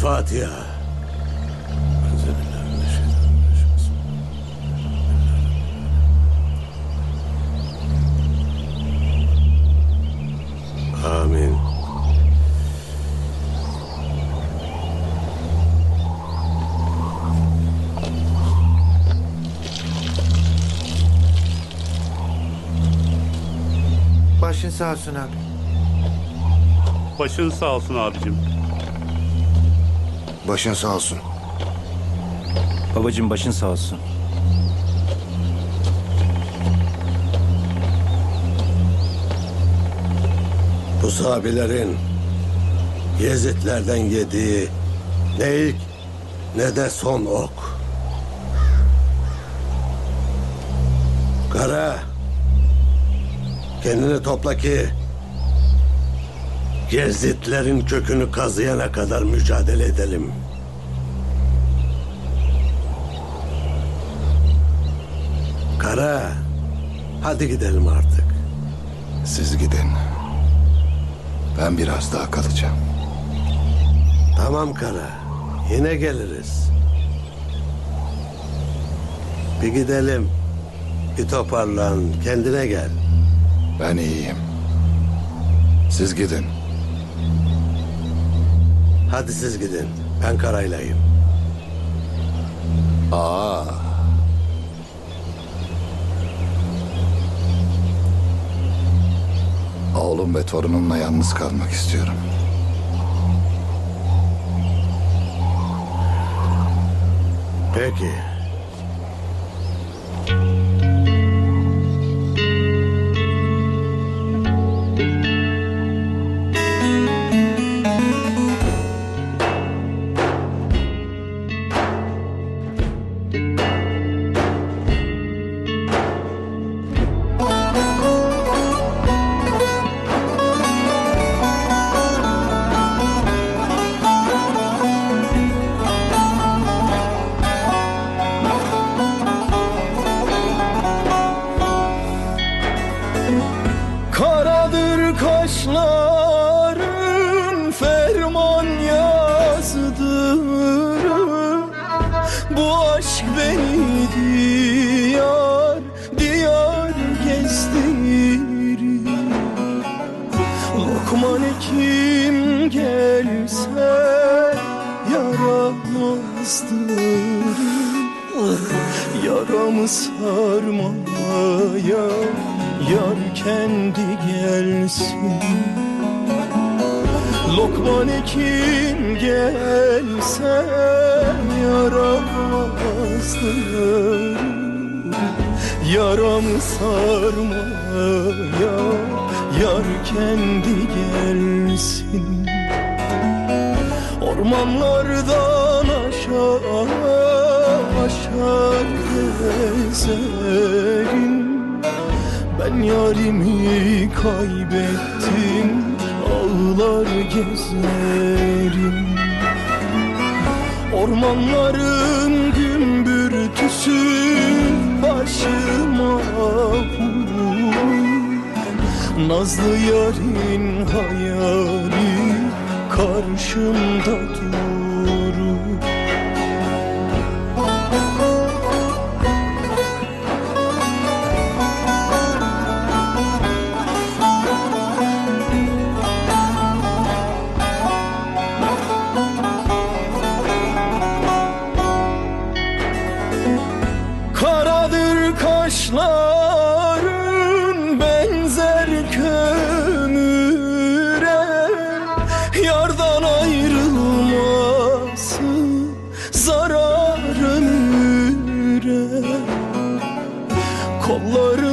Fatiha. Amin. Başın sağ olsun abi. Başın sağ olsun abicim. Başın sağ olsun. Babacım başın sağ olsun. Bu sahabilerin Yezidlerden yediği ne ilk ne de son ok. Kara, kendini topla ki Yezidlerin kökünü kazıyana kadar mücadele edelim. Kara, hadi gidelim artık. Siz gidin. Ben biraz daha kalacağım. Tamam Kara. Yine geliriz. Bir gidelim. Bir toparlan. Kendine gel. Ben iyiyim. Siz gidin. Hadi siz gidin. Ben Kara'ylayım. Aa. Oğlum ve torunumla yalnız kalmak istiyorum. Peki. Kaşların ferman yazdır. Bu aşk beni diyar diyar gezdirir. Lokman kim gelse yaramazdır. Yaramı sarmaya Yar kendi gelsin. Lokman kim gelse yaramazdır Yaramı sarmaya Yar kendi gelsin. Ormanlardan aşağı aşağı gezerim Ben yarimi kaybettim ağlar gezerim Ormanların gümbürtüsü başıma vurur. Nazlı yarın hayali karşımda durur yere Kolları